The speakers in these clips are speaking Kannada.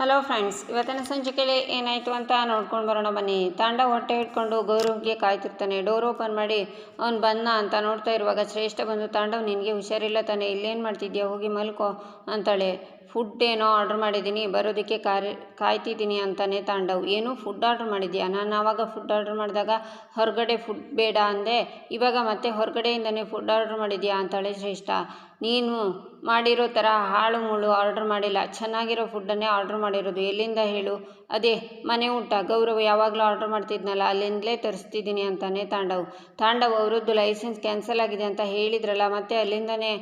ಹಲೋ ಫ್ರೆಂಡ್ಸ್ ಇವತ್ತಿನ ಸಂಚಿಕೆಯಲ್ಲಿ ಏನಾಯಿತು ಅಂತ ನೋಡ್ಕೊಂಡು ಬರೋಣ ಬನ್ನಿ. ತಾಂಡ ಹೊಟ್ಟೆ ಇಟ್ಕೊಂಡು ಗೌರವ್ಗೆ ಕಾಯ್ತಿರ್ತಾನೆ ಡೋರ್ ಓಪನ್ ಮಾಡಿ, ಅವ್ನು ಬಂದ ಅಂತ ನೋಡ್ತಾ ಇರುವಾಗ ಶ್ರೇಷ್ಠ ಬಂದು, ತಾಂಡವ್ ನಿನಗೆ ಹುಷಾರಿಲ್ಲ ತಾನೆ, ಇಲ್ಲೇನು ಮಾಡ್ತಿದ್ಯಾ? ಹೋಗಿ ಮಲ್ಕೋ, ಅಂತಾಳೆ. ಫುಡ್ ಏನೋ ಆರ್ಡ್ರ್ ಮಾಡಿದ್ದೀನಿ, ಬರೋದಕ್ಕೆ ಕಾರಿ, ಕಾಯ್ತಿದ್ದೀನಿ ಅಂತಲೇ ತಾಂಡವ್. ಏನು ಫುಡ್ ಆರ್ಡ್ರ್ ಮಾಡಿದ್ಯಾ? ನಾನು ಆವಾಗ ಫುಡ್ ಆರ್ಡ್ರ್ ಮಾಡಿದಾಗ ಹೊರಗಡೆ ಫುಡ್ ಬೇಡ ಅಂದೆ, ಇವಾಗ ಮತ್ತೆ ಹೊರಗಡೆಯಿಂದನೇ ಫುಡ್ ಆರ್ಡ್ರ್ ಮಾಡಿದ್ಯಾ ಅಂತಾಳೆ ಶ್ರೇಷ್ಠ. ನೀನು ಮಾಡಿರೋ ಥರ ಹಾಳು ಮುಳು ಆರ್ಡ್ರ್ ಮಾಡಿಲ್ಲ, ಚೆನ್ನಾಗಿರೋ ಫುಡ್ಡನ್ನೇ ಆರ್ಡ್ರ್ ಮಾಡಿರೋದು. ಎಲ್ಲಿಂದ ಹೇಳು? ಅದೇ, ಮನೆ ಊಟ. ಗೌರವ ಯಾವಾಗಲೂ ಆರ್ಡ್ರ್ ಮಾಡ್ತಿದ್ನಲ್ಲ, ಅಲ್ಲಿಂದಲೇ ತರಿಸ್ತಿದ್ದೀನಿ ಅಂತಾನೆ ತಾಂಡವ್. ತಾಂಡವ್, ಅವರದ್ದು ಲೈಸೆನ್ಸ್ ಕ್ಯಾನ್ಸಲ್ ಆಗಿದೆ ಅಂತ ಹೇಳಿದ್ರಲ್ಲ, ಮತ್ತೆ ಅಲ್ಲಿಂದನೇ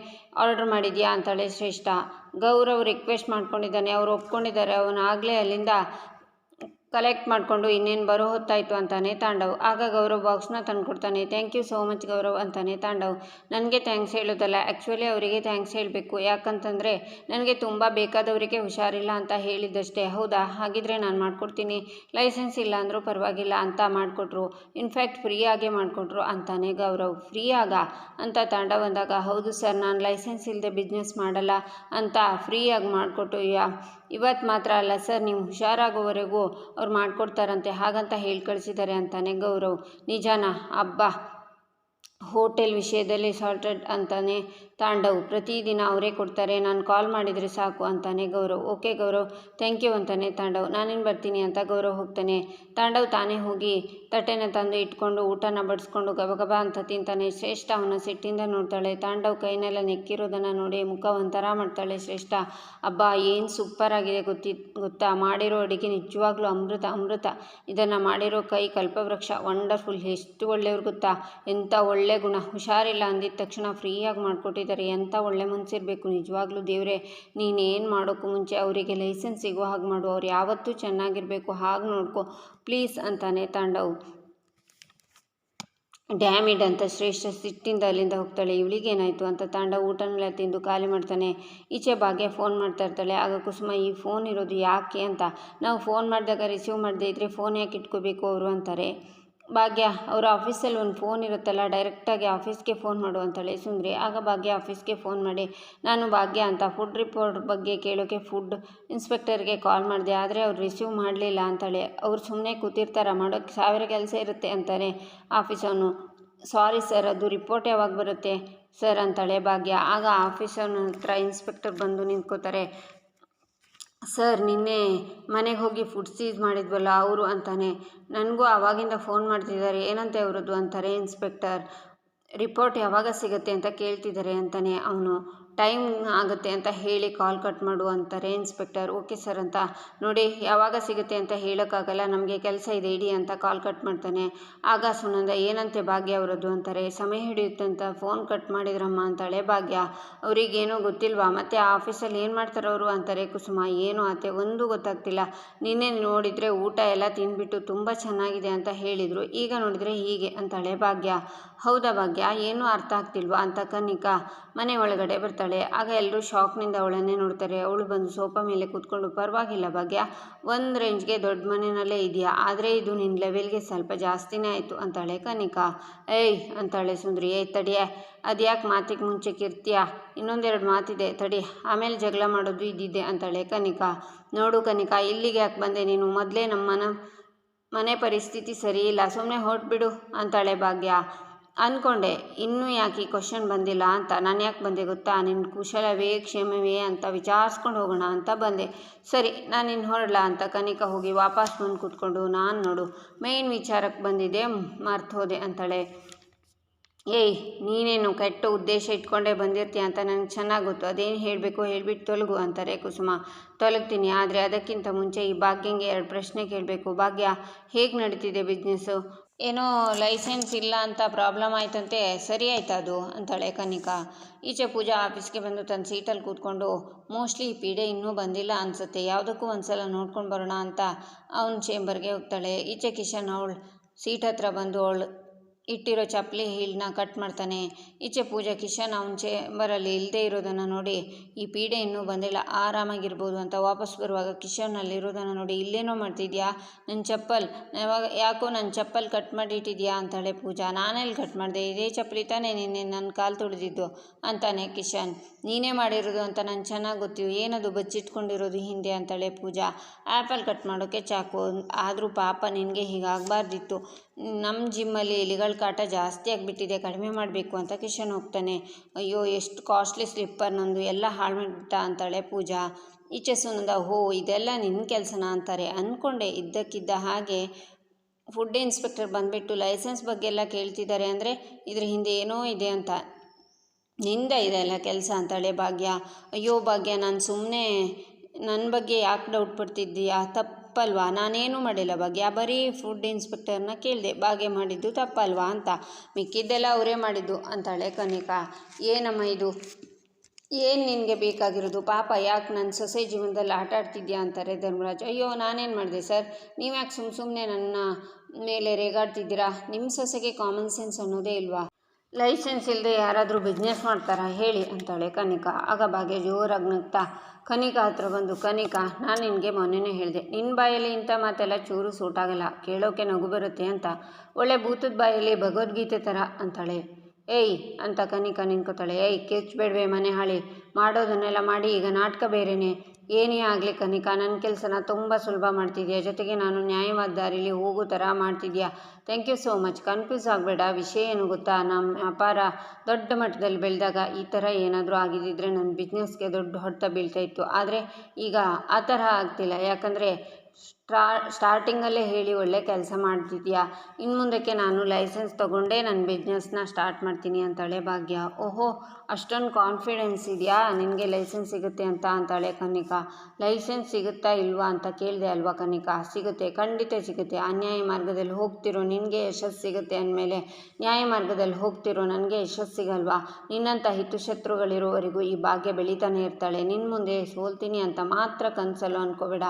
ಆರ್ಡ್ರ್ ಮಾಡಿದ್ಯಾ ಅಂತಾಳೆ ಶ್ರೇಷ್ಠ. ಗೌರವ್ ರಿಕ್ವೆಸ್ಟ್ ಮಾಡ್ಕೊಂಡಿದ್ದಾನೆ. ಅವ್ರು ಒಪ್ಕೊಂಡಿದ್ದಾರೆ. ಅವನು ಆಗಲೇ ಅಲ್ಲಿಂದ ಕಲೆಕ್ಟ್ ಮಾಡಿಕೊಂಡು ಇನ್ನೇನು ಬರೋ ಹೊತ್ತಾಯಿತು ಅಂತಾನೆ ತಾಂಡವ್. ಆಗ ಗೌರವ್ ಬಾಕ್ಸ್ನ ತಂದುಕೊಡ್ತಾನೆ thank you so much Gaurav ಅಂತಾನೆ ತಾಂಡವ್. ನನಗೆ ಥ್ಯಾಂಕ್ಸ್ ಹೇಳೋದಲ್ಲ ಆ್ಯಕ್ಚುಲಿ ಅವರಿಗೆ ಥ್ಯಾಂಕ್ಸ್ ಹೇಳಬೇಕು. ಯಾಕಂತಂದರೆ, ನನಗೆ ತುಂಬ ಬೇಕಾದವರಿಗೆ ಹುಷಾರಿಲ್ಲ ಅಂತ ಹೇಳಿದ್ದಷ್ಟೇ. ಹೌದಾ? ಹಾಗಿದ್ರೆ ನಾನು ಮಾಡಿಕೊಡ್ತೀನಿ. ಲೈಸೆನ್ಸ್ ಇಲ್ಲ ಅಂದರೂ ಪರವಾಗಿಲ್ಲ ಅಂತ ಮಾಡಿಕೊಟ್ರು. ಇನ್ಫ್ಯಾಕ್ಟ್ ಫ್ರೀಯಾಗೆ ಮಾಡಿಕೊಟ್ರು ಅಂತಾನೆ ಗೌರವ್. ಫ್ರೀಯಾಗ ಅಂತ ತಾಂಡವ್ ಅಂದಾಗ, ಹೌದು ಸರ್, ನಾನು ಲೈಸೆನ್ಸ್ ಇಲ್ಲದೆ ಬಿಸ್ನೆಸ್ ಮಾಡಲ್ಲ ಅಂತ ಫ್ರೀಯಾಗಿ ಮಾಡಿಕೊಟ್ಟು, ಯಾ ಇವತ್ತು ಮಾತ್ರ ಅಲ್ಲ ಸರ್, ನೀವು ಹುಷಾರಾಗೋವರೆಗೂ ಅವ್ರು ಮಾಡಿಕೊಡ್ತಾರಂತೆ, ಹಾಗಂತ ಹೇಳಿ ಕಳಿಸಿದ್ದಾರೆ ಅಂತಾನೆ ಗೌರವ್. ನಿಜಾನ? ಅಬ್ಬಾ! ಹೋಟೆಲ್ ವಿಷಯದಲ್ಲಿ ಸಾರ್ಟೆಡ್ ಅಂತಾನೆ ತಾಂಡವ್. ಪ್ರತಿದಿನ ಅವರೇ ಕೊಡ್ತಾರೆ. ನಾನು ಕಾಲ್ ಮಾಡಿದರೆ ಸಾಕು ಅಂತಾನೆ Gaurav. Okay Gaurav thank you ಅಂತಾನೆ ತಾಂಡವ್. ನಾನೇನು ಬರ್ತೀನಿ ಅಂತ ಗೌರವ್ ಹೋಗ್ತಾನೆ. ತಾಂಡವ್ ತಾನೇ ಹೋಗಿ ತಟ್ಟೆನ ತಂದು ಇಟ್ಕೊಂಡು ಊಟನ ಬಡಿಸ್ಕೊಂಡು ಗಬಗಬ ಅಂತ ತಿಂತಾನೆ. ಶ್ರೇಷ್ಠ ಅವನ ಸಿಟ್ಟಿಂದ ನೋಡ್ತಾಳೆ. ತಾಂಡವ್ ಕೈನೆಲ್ಲ ನೆಕ್ಕಿರೋದನ್ನು ನೋಡಿ ಮುಖ ಒಂಥರ ಮಾಡ್ತಾಳೆ ಶ್ರೇಷ್ಠ. ಅಬ್ಬಾ, ಏನು ಸೂಪರ್ ಆಗಿದೆ ಗೊತ್ತಿ, ಗೊತ್ತಾ? ಮಾಡಿರೋ ಅಡುಗೆ ನಿಜವಾಗ್ಲೂ ಅಮೃತ ಅಮೃತ. ಇದನ್ನು ಮಾಡಿರೋ ಕೈ ಕಲ್ಪವೃಕ್ಷ. ವಂಡರ್ಫುಲ್ ಎಷ್ಟು ಒಳ್ಳೆಯವ್ರು ಗೊತ್ತಾ? ಎಂಥ ಒಳ್ಳೆ ಗುಣ. ಹುಷಾರಿಲ್ಲ ಅಂದಿದ್ದ ತಕ್ಷಣ ಫ್ರೀಯಾಗಿ ಮಾಡಿಕೊಟ್ಟಿದ್ದಾರೆ. ಎಂಥ ಒಳ್ಳೆ ಮನಸ್ಸಿರಬೇಕು ನಿಜವಾಗ್ಲೂ ದೇವರೇ, ನೀನೇನು ಮಾಡೋಕ್ಕೂ ಮುಂಚೆ ಅವರಿಗೆ ಲೈಸೆನ್ಸ್ ಸಿಗೋ ಹಾಗೆ ಮಾಡು. ಅವ್ರು ಯಾವತ್ತೂ ಚೆನ್ನಾಗಿರಬೇಕು. ಹಾಗೆ ನೋಡ್ಕೊ. ಪ್ಲೀಸ್ ಅಂತಾನೆ ತಾಂಡವು. ಡ್ಯಾಮಿಡ್ ಅಂತ ಶ್ರೇಷ್ಠ ಸಿಟ್ಟಿಂದ ಅಲ್ಲಿಂದ ಹೋಗ್ತಾಳೆ. ಇವಳಿಗೇನಾಯಿತು ಅಂತ ತಾಂಡ ಊಟನೆಲ್ಲ ತಿಂದು ಖಾಲಿ ಮಾಡ್ತಾನೆ. ಈಚೆ ಭಾಗ್ಯ ಫೋನ್ ಮಾಡ್ತಾ ಇರ್ತಾಳೆ. ಆಗ ಕುಸುಮ, ಈ ಫೋನ್ ಇರೋದು ಯಾಕೆ? ಅಂತ. ನಾವು ಫೋನ್ ಮಾಡಿದಾಗ ರಿಸೀವ್ ಮಾಡದೇ ಇದ್ದರೆ ಫೋನ್ ಯಾಕೆ ಇಟ್ಕೋಬೇಕು? ಅವರು ಅಂತಾರೆ. ಭಾಗ್ಯ, ಅವರ ಆಫೀಸಲ್ಲಿ ಒಂದು ಫೋನ್ ಇರುತ್ತಲ್ಲ, ಡೈರೆಕ್ಟಾಗಿ ಆಫೀಸ್ಗೆ ಫೋನ್ ಮಾಡು ಅಂತಾಳೆ. ಸುಂದ್ರಿ, ಆಗ ಭಾಗ್ಯ ಆಫೀಸ್ಗೆ ಫೋನ್ ಮಾಡಿ, ನಾನು ಭಾಗ್ಯ ಅಂತ ಫುಡ್ ರಿಪೋರ್ಟ್ ಬಗ್ಗೆ ಕೇಳೋಕ್ಕೆ ಫುಡ್ ಇನ್ಸ್ಪೆಕ್ಟರ್ಗೆ ಕಾಲ್ ಮಾಡಿದೆ, ಆದರೆ ಅವ್ರು ರಿಸೀವ್ ಮಾಡಲಿಲ್ಲ ಅಂತಾಳೆ. ಅವ್ರು ಸುಮ್ಮನೆ ಕೂತಿರ್ತಾರೆ ಮಾಡೋಕ್ಕೆ ಸಾವಿರ ಕೆಲಸ ಇರುತ್ತೆ ಅಂತಾನೆ ಆಫೀಸವನು ಸಾರಿ ಸರ್, ಅದು ರಿಪೋರ್ಟ್ ಯಾವಾಗ ಬರುತ್ತೆ ಸರ್ ಅಂತಾಳೆ ಭಾಗ್ಯ. ಆಗ ಆಫೀಸವನ ಹತ್ರ ಇನ್ಸ್ಪೆಕ್ಟರ್ ಬಂದು ನಿಂತ್ಕೋತಾರೆ. ಸರ್, ನಿನ್ನೆ ಮನೆಗೆ ಹೋಗಿ ಫುಡ್ ಸೀಸ್ ಮಾಡಿದ್ವಲ್ಲ ಅವರು ಅಂತಾನೆ. ನನಗೂ ಆವಾಗಿಂದ ಫೋನ್ ಮಾಡ್ತಿದ್ದಾರೆ ಏನಂತೆ ಅವರದ್ದು ಅಂತಾರೆ ಇನ್ಸ್ಪೆಕ್ಟರ್ ರಿಪೋರ್ಟ್ ಯಾವಾಗ ಸಿಗುತ್ತೆ ಅಂತ ಕೇಳ್ತಿದ್ದಾರೆ ಅಂತಾನೆ ಅವನು. ಟೈಮ್ ಆಗುತ್ತೆ ಅಂತ ಹೇಳಿ ಕಾಲ್ ಕಟ್ ಮಾಡು ಅಂತಾರೆ ಇನ್ಸ್ಪೆಕ್ಟರ್. ಓಕೆ ಸರ್ ಅಂತ ನೋಡಿ, ಯಾವಾಗ ಸಿಗುತ್ತೆ ಅಂತ ಹೇಳೋಕ್ಕಾಗಲ್ಲ, ನಮಗೆ ಕೆಲಸ ಇದೆ, ಇಡಿ ಅಂತ ಕಾಲ್ ಕಟ್ ಮಾಡ್ತಾನೆ. ಆಗ ಸುನಂದ, ಏನಂತೆ ಭಾಗ್ಯ ಅವರದ್ದು ಅಂತಾರೆ. ಸಮಯ ಹಿಡಿಯುತ್ತಂತ ಫೋನ್ ಕಟ್ ಮಾಡಿದ್ರಮ್ಮ ಅಂತಾಳೆ ಭಾಗ್ಯ. ಅವರಿಗೇನೂ ಗೊತ್ತಿಲ್ವಾ? ಮತ್ತು ಆ ಆಫೀಸಲ್ಲಿ ಏನು ಮಾಡ್ತಾರೆ ಅವರು ಅಂತಾರೆ? ಕುಸುಮ, ಏನು ಆತೆ? ಒಂದು ಗೊತ್ತಾಗ್ತಿಲ್ಲ. ನಿನ್ನೆ ನೋಡಿದರೆ ಊಟ ಎಲ್ಲ ತಿಂದುಬಿಟ್ಟು ತುಂಬ ಚೆನ್ನಾಗಿದೆ ಅಂತ ಹೇಳಿದರು. ಈಗ ನೋಡಿದರೆ ಹೀಗೆ ಅಂತಾಳೆ ಭಾಗ್ಯ. ಹೌದಾ ಭಾಗ್ಯ? ಏನೂ ಅರ್ಥ ಆಗ್ತಿಲ್ವಾ ಅಂತ ಕನಿಕಾ ಮನೆ ಒಳಗಡೆ ಬರ್ತಾಳೆ. ಆಗ ಎಲ್ಲರೂ ಶಾಕ್ನಿಂದ ಅವಳನ್ನೇ ನೋಡ್ತಾರೆ. ಅವಳು ಬಂದು ಸೋಫಾ ಮೇಲೆ ಕೂತ್ಕೊಂಡು, ಪರವಾಗಿಲ್ಲ ಭಾಗ್ಯ, ಒಂದು ರೇಂಜ್ಗೆ ದೊಡ್ಡ ಮನೆಯಲ್ಲೇ ಇದೆಯಾ? ಆದರೆ ಇದು ನಿನ್ನ ಲೆವೆಲ್ಗೆ ಸ್ವಲ್ಪ ಜಾಸ್ತಿನೇ ಆಯಿತು, ಅಂತಾಳೆ ಕನಿಕಾ. ಏಯ್, ಅಂತಾಳೆ ಸುಂದ್ರಿ, ಏಯ್ ತಡಿಯೇ ಅದು ಯಾಕೆ ಮಾತಿಗೆ ಮುಂಚೆ ಕಿರ್ತೀಯ ಇನ್ನೊಂದೆರಡು ಮಾತಿದೆ, ತಡಿ, ಆಮೇಲೆ ಜಗಳ ಮಾಡೋದು ಇದಿದೆ ಅಂತಾಳೆ ಕನಿಕಾ. ನೋಡು ಕನಿಕಾ, ಇಲ್ಲಿಗೆ ಯಾಕೆ ಬಂದೆ ನೀನು? ಮೊದಲೇ ನಮ್ಮ ಮನ ಪರಿಸ್ಥಿತಿ ಸರಿ ಇಲ್ಲ ಸುಮ್ಮನೆ ಹೊರಟ್ಬಿಡು ಅಂತಾಳೆ ಭಾಗ್ಯ. ಅಂದ್ಕೊಂಡೆ ಇನ್ನೂ ಯಾಕೆ ಈ ಕ್ವಶನ್ ಬಂದಿಲ್ಲ ಅಂತ? ನಾನು ಯಾಕೆ ಬಂದೆ ಗೊತ್ತಾ? ನಿನ್ನ ಕುಶಲವೇ, ಕ್ಷೇಮವೇ ಅಂತ ವಿಚಾರಿಸ್ಕೊಂಡು ಹೋಗೋಣ ಅಂತ ಬಂದೆ. ಸರಿ, ನಾನು ಇನ್ನು ಹೊರಡಲ್ಲ ಅಂತ ಕನಿಕ ಹೋಗಿ ವಾಪಸ್ ಬಂದು ಕೂತ್ಕೊಂಡು, ನಾನು ನೋಡು ಮೇಯ್ನ್ ವಿಚಾರಕ್ಕೆ ಬಂದಿದ್ದೆ ಮರ್ತು ಹೋದೆ ಅಂತಾಳೆ. ಏಯ್, ನೀನೇನು ಕೆಟ್ಟ ಉದ್ದೇಶ ಇಟ್ಕೊಂಡೇ ಬಂದಿರ್ತೀಯ ಅಂತ ನನಗೆ ಚೆನ್ನಾಗಿ ಗೊತ್ತು. ಅದೇನು ಹೇಳಬೇಕು ಹೇಳಿಬಿಟ್ಟು ತೊಲಗು ಅಂತಾರೆ ಕುಸುಮ. ತೊಲಗ್ತೀನಿ, ಆದರೆ ಅದಕ್ಕಿಂತ ಮುಂಚೆ ಈ ಭಾಗ್ಯಂಗೆ ಎರಡು ಪ್ರಶ್ನೆ ಕೇಳಬೇಕು. ಭಾಗ್ಯ, ಹೇಗೆ ನಡೀತಿದೆ ಬಿಸ್ನೆಸ್ಸು ಏನೋ ಲೈಸೆನ್ಸ್ ಇಲ್ಲ ಅಂತ ಪ್ರಾಬ್ಲಮ್ ಆಯ್ತಂತೆ, ಸರಿ ಆಯ್ತಾ ಅದು ಅಂತಾಳೆ ಕನಿಕಾ ಈಚೆ ಪೂಜಾ ಆಫೀಸ್ಗೆ ಬಂದು ತನ್ನ ಸೀಟಲ್ಲಿ ಕೂತ್ಕೊಂಡು, ಮೋಸ್ಟ್ಲಿ ಈ ಪೀಡೆ ಇನ್ನೂ ಬಂದಿಲ್ಲ ಅನಿಸುತ್ತೆ, ಯಾವುದಕ್ಕೂ ಒಂದ್ಸಲ ನೋಡ್ಕೊಂಡು ಬರೋಣ, ಅಂತ ಅವನ ಚೇಂಬರ್ಗೆ ಹೋಗ್ತಾಳೆ. ಈಚೆ ಕಿಶನ್ ಅವಳು ಸೀಟ್ ಹತ್ರ ಬಂದು ಅವಳು ಇಟ್ಟಿರೋ ಚಪ್ಪಲಿ ಹೀಲ್ನ ಕಟ್ ಮಾಡ್ತಾನೆ. ಈಚೆ ಪೂಜಾ, ಕಿಶನ್ ಅವನ ಚೇಂಬರಲ್ಲಿ ಇಲ್ಲದೆ ಇರೋದನ್ನು ನೋಡಿ ಈ ಪೀಡೆ ಇನ್ನೂ ಬಂದಿಲ್ಲ. ಆರಾಮಾಗಿರ್ಬೋದು ಅಂತ ವಾಪಸ್ ಬರುವಾಗ ಕಿಶನಲ್ಲಿ ಇರೋದನ್ನು ನೋಡಿ, ಇಲ್ಲೇನೋ ಮಾಡ್ತಿದ್ಯಾ? ನನ್ನ ಚಪ್ಪಲ್, ಯಾವಾಗ, ಯಾಕೋ ನನ್ನ ಚಪ್ಪಲ್ ಕಟ್ ಮಾಡಿ ಇಟ್ಟಿದ್ಯಾ ಅಂತಾಳೆ ಪೂಜಾ. ನಾನೆಲ್ಲಿ ಕಟ್ ಮಾಡಿದೆ? ಇದೇ ಚಪ್ಪಲಿ ತಾನೇ ನಿನ್ನೆ ನನ್ನ ಕಾಲು ತುಳಿದಿದ್ದು, ಅಂತಾನೆ ಕಿಶನ್. ನೀನೇ ಮಾಡಿರೋದು ಅಂತ ನಾನು ಚೆನ್ನಾಗಿ ಗೊತ್ತು ಏನದು ಬಚ್ಚಿಟ್ಕೊಂಡಿರೋದು ಹಿಂದೆ? ಅಂತಾಳೆ ಪೂಜಾ. ಆ್ಯಪಲ್ ಕಟ್ ಮಾಡೋಕ್ಕೆ ಚಾಕು. ಆದರೂ ಪಾಪ ನಿನಗೆ ಹೀಗಾಗಬಾರ್ದಿತ್ತು ನಮ್ಮ ಜಿಮ್ಮಲ್ಲಿ ಇಲಿಗಳ ಕಾಟ ಜಾಸ್ತಿ ಆಗಿಬಿಟ್ಟಿದೆ, ಕಡಿಮೆ ಮಾಡಬೇಕು ಅಂತ ಕಿಶನ್ ಹೋಗ್ತಾನೆ. ಅಯ್ಯೋ, ಎಷ್ಟು ಕಾಸ್ಟ್ಲಿ ಸ್ಲಿಪ್ಪರ್ ನಂದು, ಎಲ್ಲ ಹಾಳು ಮಾಡಿಬಿಟ್ಟ ಅಂತಾಳೆ ಪೂಜಾ. ಈಚೆ ಸುನಂದ, ಹೋ, ಇದೆಲ್ಲ ನಿನ್ನ ಕೆಲಸನ ಅಂತಾರೆ. ಅಂದ್ಕೊಂಡೆ ಇದ್ದಕ್ಕಿದ್ದ ಹಾಗೆ ಫುಡ್ ಇನ್ಸ್ಪೆಕ್ಟರ್ ಬಂದುಬಿಟ್ಟು ಲೈಸೆನ್ಸ್ ಬಗ್ಗೆ ಎಲ್ಲ ಕೇಳ್ತಿದ್ದಾರೆ ಅಂದರೆ ಇದ್ರ ಹಿಂದೆ ಏನೋ ಇದೆ ಅಂತ. ನಿಂದ ಇದೆಲ್ಲ ಕೆಲಸ ಅಂತಾಳೆ ಭಾಗ್ಯ. ಅಯ್ಯೋ ಭಾಗ್ಯ, ನಾನು ಸುಮ್ಮನೆ ನನ್ನ ಬಗ್ಗೆ ಯಾಕೆ ಡೌಟ್ ಪಡ್ತಿದ್ದೀಯಾ? ತಪ್ಪಲ್ವಾ? ನಾನೇನು ಮಾಡಿಲ್ಲ. ಭಾಗ್ಯ, ಬರೀ ಫುಡ್ ಇನ್ಸ್ಪೆಕ್ಟರ್ನ ಕೇಳಿದೆ. ಭಾಗ್ಯ ಮಾಡಿದ್ದು ತಪ್ಪಲ್ವಾ ಅಂತ. ಮಿಕ್ಕಿದ್ದೆಲ್ಲ ಅವರೇ ಮಾಡಿದ್ದು ಅಂತಾಳೆ ಕನಿಕಾ. ಏನಮ್ಮ ಇದು? ಏನು ನಿನಗೆ ಬೇಕಾಗಿರೋದು? ಪಾಪ ಯಾಕೆ ನನ್ನ ಸೊಸೆ ಜೀವನದಲ್ಲಿ ಆಟ ಆಡ್ತಿದ್ಯಾ ಅಂತಾರೆ ಧರ್ಮರಾಜ್. ಅಯ್ಯೋ, ನಾನೇನು ಮಾಡಿದೆ ಸರ್? ನೀವು ಯಾಕೆ ಸುಮ್ಮ ಸುಮ್ಮನೆ ನನ್ನ ಮೇಲೆ ರೇಗಾಡ್ತಿದ್ದೀರಾ? ನಿಮ್ಮ ಸೊಸೆಗೆ ಕಾಮನ್ ಸೆನ್ಸ್ ಅನ್ನೋದೇ ಇಲ್ವಾ? ಲೈಸೆನ್ಸ್ ಇಲ್ಲದೆ ಯಾರಾದರೂ ಬಿಸ್ನೆಸ್ ಮಾಡ್ತಾರಾ ಹೇಳಿ ಅಂತಾಳೆ ಕನಿಕಾ. ಆಗ ಭಾಗ್ಯ ಜೋರಾಗಿ ನಗ್ತಾ ಕನಿಕಾ ಹತ್ರ ಬಂದು, ಕನಿಕಾ, ನಾನು ನಿನಗೆ ಮೊನ್ನೆನೇ ಹೇಳಿದೆ. ನಿನ್ನ ಬಾಯಲ್ಲಿ ಇಂಥ ಮಾತೆಲ್ಲ ಚೂರು ಸೂಟಾಗಲ್ಲ ಕೇಳೋಕೆ ನಗು ಬರುತ್ತೆ ಅಂತ. ಒಳ್ಳೆ ಭೂತದ ಬಾಯಲ್ಲಿ ಭಗವದ್ಗೀತೆ ಥರ ಅಂತಾಳೆ. ಏಯ್ ಅಂತ ಕನಿಕಾ ನಿಂತ್ಕೋತಾಳೆ. ಏಯ್ ಕೆಚ್ಚಬೇಡ್ವೆ ಮನೆ ಹಾಳಿ. ಮಾಡೋದನ್ನೆಲ್ಲ ಮಾಡಿ, ಈಗ ನಾಟಕ ಬೇರೆಯೇ ಏನೇ ಆಗಲಿ ಕನಿಕಾ ನನ್ನ ಕೆಲಸನ ತುಂಬ ಸುಲಭ ಮಾಡ್ತಿದ್ಯಾ? ಜೊತೆಗೆ ನಾನು ನ್ಯಾಯವಾದ ದಾರಿಲಿ ಹೋಗೋ ಥರ ಮಾಡ್ತಿದ್ಯಾ? Thank you so much confuse ಆಗಬೇಡ. ವಿಷಯ ಏನು ಗೊತ್ತಾ? ನಮ್ಮ ವ್ಯಾಪಾರ ದೊಡ್ಡ ಮಟ್ಟದಲ್ಲಿ ಬೆಳೆದಾಗ ಈ ಥರ ಏನಾದರೂ ಆಗಿದ್ದಿದ್ರೆ ನನ್ನ ಬಿಸ್ನೆಸ್ಗೆ ದೊಡ್ಡ ಹೊಡೆತ ಬೀಳ್ತಾಯಿತ್ತು ಆದರೆ ಈಗ ಆ ಥರ ಆಗ್ತಿಲ್ಲ. ಯಾಕಂದರೆ ಸ್ಟಾ ಸ್ಟಾರ್ಟಿಂಗಲ್ಲೇ ಹೇಳಿ ಒಳ್ಳೆ ಕೆಲಸ ಮಾಡ್ತಿದ್ಯಾ? ಇನ್ನು ಮುಂದಕ್ಕೆ ನಾನು ಲೈಸೆನ್ಸ್ ತೊಗೊಂಡೇ ನನ್ನ ಬಿಸ್ನೆಸ್ನ ಸ್ಟಾರ್ಟ್ ಮಾಡ್ತೀನಿ ಅಂತಾಳೆ ಭಾಗ್ಯ. ಓಹೋ, ಅಷ್ಟೊಂದು ಕಾನ್ಫಿಡೆನ್ಸ್ ಇದೆಯಾ? ನಿನಗೆ ಲೈಸೆನ್ಸ್ ಸಿಗುತ್ತೆ ಅಂತ ಅಂತಾಳೆ ಕನಿಕಾ ಲೈಸೆನ್ಸ್ ಸಿಗುತ್ತಾ ಇಲ್ವಾ ಅಂತ ಕೇಳಿದೆ ಅಲ್ವಾ ಕನಿಕಾ ಸಿಗುತ್ತೆ, ಖಂಡಿತ ಸಿಗುತ್ತೆ. ಅನ್ಯಾಯ ಮಾರ್ಗದಲ್ಲಿ ಹೋಗ್ತಿರೋ ನಿನಗೆ ಯಶಸ್ಸು ಸಿಗುತ್ತೆ ಅಂದಮೇಲೆ ನ್ಯಾಯ ಮಾರ್ಗದಲ್ಲಿ ಹೋಗ್ತಿರೋ ನನಗೆ ಯಶಸ್ಸು ಸಿಗಲ್ವಾ? ನಿನ್ನಂಥ ಹಿತಶತ್ರುಗಳಿರೋವರೆಗೂ ಈ ಭಾಗ್ಯ ಬೆಳೀತಾನೆ ಇರ್ತಾಳೆ. ನಿನ್ನ ಮುಂದೆ ಸೋಲ್ತೀನಿ ಅಂತ ಮಾತ್ರ ಕನಸಲ್ಲೋ ಅನ್ಕೋಬೇಡ.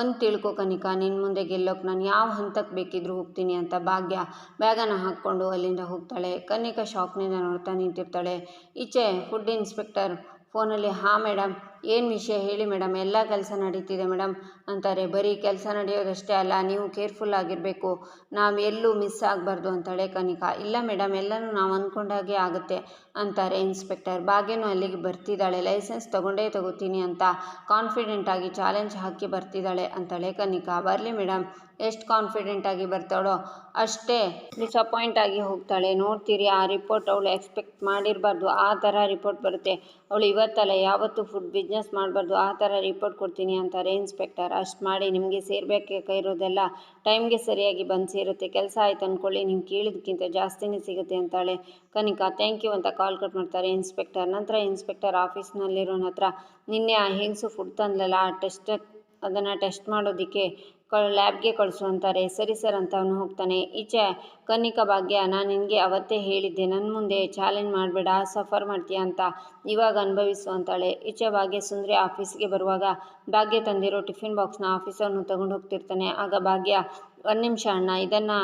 ಒಂದು ತಿಳ್ಕೊ ಕನಿಕಾ ನಿನ್ನ ಮುಂದೆ ಗೆಲ್ಲೋಕೆ ನಾನು ಯಾವ ಹಂತಕ್ಕೆ ಬೇಕಿದ್ರೂ ಹೋಗ್ತೀನಿ ಅಂತ ಭಾಗ್ಯ ಬ್ಯಾಗನ್ನು ಹಾಕ್ಕೊಂಡು ಅಲ್ಲಿಂದ ಹೋಗ್ತಾಳೆ. ಕನಿಕ ಶಾಕ್ನಿಂದ ನೋಡ್ತಾ ನಿಂತಿರ್ತಾಳೆ. ಈಚೆ ಫುಡ್ ಇನ್ಸ್ಪೆಕ್ಟರ್ ಫೋನಲ್ಲಿ ಹಾಂ ಮೇಡಮ್ ಏನು ವಿಷಯ ಹೇಳಿ ಮೇಡಮ್? ಎಲ್ಲ ಕೆಲಸ ನಡೀತಿದೆ ಮೇಡಮ್. ಅಂತಾರೆ, ಬರೀ ಕೆಲಸ ನಡೆಯೋದಷ್ಟೇ ಅಲ್ಲ, ನೀವು ಕೇರ್ಫುಲ್ ಆಗಿರಬೇಕು. ನಾವು ಎಲ್ಲೂ ಮಿಸ್ ಆಗಬಾರ್ದು ಅಂತಾಳೆ ಕನಿಕಾ. ಇಲ್ಲ ಮೇಡಮ್, ಎಲ್ಲನೂ ನಾವು ಅಂದ್ಕೊಂಡಾಗೆ ಆಗುತ್ತೆ ಅಂತಾರೆ ಇನ್ಸ್ಪೆಕ್ಟರ್. ಭಾಗ್ಯನೂ ಅಲ್ಲಿಗೆ ಬರ್ತಿದ್ದಾಳೆ, ಲೈಸೆನ್ಸ್ ತೊಗೊಂಡೇ ತಗೋತೀನಿ ಅಂತ ಕಾನ್ಫಿಡೆಂಟಾಗಿ ಚಾಲೆಂಜ್ ಹಾಕಿ ಬರ್ತಿದ್ದಾಳೆ ಅಂತಾಳೆ ಕನಿಕಾ. ಬರಲಿ ಮೇಡಮ್, ಎಷ್ಟು ಕಾನ್ಫಿಡೆಂಟಾಗಿ ಬರ್ತಾಳೋ ಅಷ್ಟೇ ಡಿಸಪಾಯಿಂಟ್ ಆಗಿ ಹೋಗ್ತಾಳೆ. ನೋಡ್ತೀರಿ, ಆ ರಿಪೋರ್ಟ್ ಅವಳು ಎಕ್ಸ್ಪೆಕ್ಟ್ ಮಾಡಿರಬಾರ್ದು. ಆ ಥರ ರಿಪೋರ್ಟ್ ಬರುತ್ತೆ. ಅವಳು ಇವತ್ತಲ್ಲ, ಯಾವತ್ತೂ ಫುಡ್ ಬಿಸ್ನೆಸ್ ಮಾಡಬಾರ್ದು. ಆ ಥರ ರಿಪೋರ್ಟ್ ಕೊಡ್ತೀನಿ ಅಂತಾರೆ ಇನ್ಸ್ಪೆಕ್ಟರ್ ಅಷ್ಟು ಮಾಡಿ ನಿಮಗೆ ಸೇರಬೇಕು ಕೈರೋದೆಲ್ಲ ಟೈಮ್ಗೆ ಸರಿಯಾಗಿ ಬಂದು ಸೇರುತ್ತೆ. ಕೆಲಸ ಆಯ್ತು ಅಂದ್ಕೊಳ್ಳಿ ನಿಮ್ಗೆ ಕೇಳಿದಕ್ಕಿಂತ ಜಾಸ್ತಿನೇ ಸಿಗುತ್ತೆ ಅಂತಾಳೆ ಕನಿಕಾ. ಥ್ಯಾಂಕ್ ಯು ಅಂತ ಕಾಲ್ ಕಟ್ ಮಾಡ್ತಾರೆ ಇನ್ಸ್ಪೆಕ್ಟರ್ ನಂತರ ಇನ್ಸ್ಪೆಕ್ಟರ್ ಆಫೀಸ್ನಲ್ಲಿರೋನ ಹತ್ರ ನಿನ್ನೆ ಆ ಹೆಂಗಸು ಫುಡ್ ತಂದಲಲ್ಲ, ಆ ಟೆಸ್ಟ್ ಅದನ್ನು ಟೆಸ್ಟ್ ಮಾಡೋದಕ್ಕೆ ಲ್ಯಾಬ್ಗೆ ಕಳಿಸು ಅಂತಾರೆ ಸರಿ ಸರ್ ಅಂತ ಅವನು ಹೋಗ್ತಾನೆ. ಈಚೆ ಕನ್ನಿಕಾ ಭಾಗ್ಯ ನಾನು ನಿನಗೆ ಅವತ್ತೇ ಹೇಳಿದ್ದೆ. ನನ್ನ ಮುಂದೆ ಚಾಲೆಂಜ್ ಮಾಡಬೇಡ, ಸಫರ್ ಮಾಡ್ತೀಯ ಅಂತ ಇವಾಗ ಅನುಭವಿಸು ಅಂತಾಳೆ ಈಚೆ ಭಾಗ್ಯ ಸುಂದರಿ ಆಫೀಸ್ಗೆ ಬರುವಾಗ ಭಾಗ್ಯ ತಂದಿರೋ ಟಿಫಿನ್ ಬಾಕ್ಸ್ನ ಆಫೀಸವನು ತಗೊಂಡು ಹೋಗ್ತಿರ್ತಾನೆ. ಆಗ ಭಾಗ್ಯ ಒಂದು ನಿಮಿಷ ಅಣ್ಣ, ಇದನ್ನು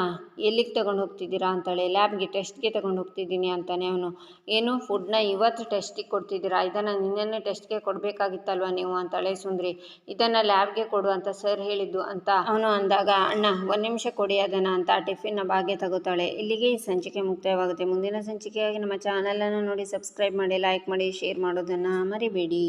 ಎಲ್ಲಿಗೆ ತಗೊಂಡು ಹೋಗ್ತಿದ್ದೀರಾ ಅಂತಾಳೆ, ಲ್ಯಾಬ್ಗೆ ಟೆಸ್ಟ್ಗೆ ತಗೊಂಡು ಹೋಗ್ತಿದ್ದೀನಿ ಅಂತಾನೆ ಅವನು. ಏನು, ಫುಡ್ನ ಇವತ್ತು ಟೆಸ್ಟಿಗೆ ಕೊಡ್ತಿದ್ದೀರಾ? ಇದನ್ನು ನಿನ್ನೆ ಟೆಸ್ಟ್ಗೆ ಕೊಡಬೇಕಾಗಿತ್ತಲ್ವ ನೀವು ಅಂತಾಳೆ ಸುಂದ್ರಿ. ಇದನ್ನು ಲ್ಯಾಬ್ಗೆ ಕೊಡು ಅಂತ ಸರ್ ಹೇಳಿದ್ದು ಅಂತ ಅವನು ಅಂದಾಗ, ಅಣ್ಣ, ಒಂದು ನಿಮಿಷ ಕೊಡಿ ಅದನ್ನು ಅಂತ ಟಿಫಿನ್ನ ಬಾಗೆ ತಗೋತಾಳೆ. ಇಲ್ಲಿಗೆ ಈ ಸಂಚಿಕೆ ಮುಕ್ತಾಯವಾಗುತ್ತೆ. ಮುಂದಿನ ಸಂಚಿಕೆಯಾಗಿ ನಮ್ಮ ಚಾನಲನ್ನು ನೋಡಿ, ಸಬ್ಸ್ಕ್ರೈಬ್ ಮಾಡಿ, ಲೈಕ್ ಮಾಡಿ, ಶೇರ್ ಮಾಡೋದನ್ನು ಮರಿಬೇಡಿ.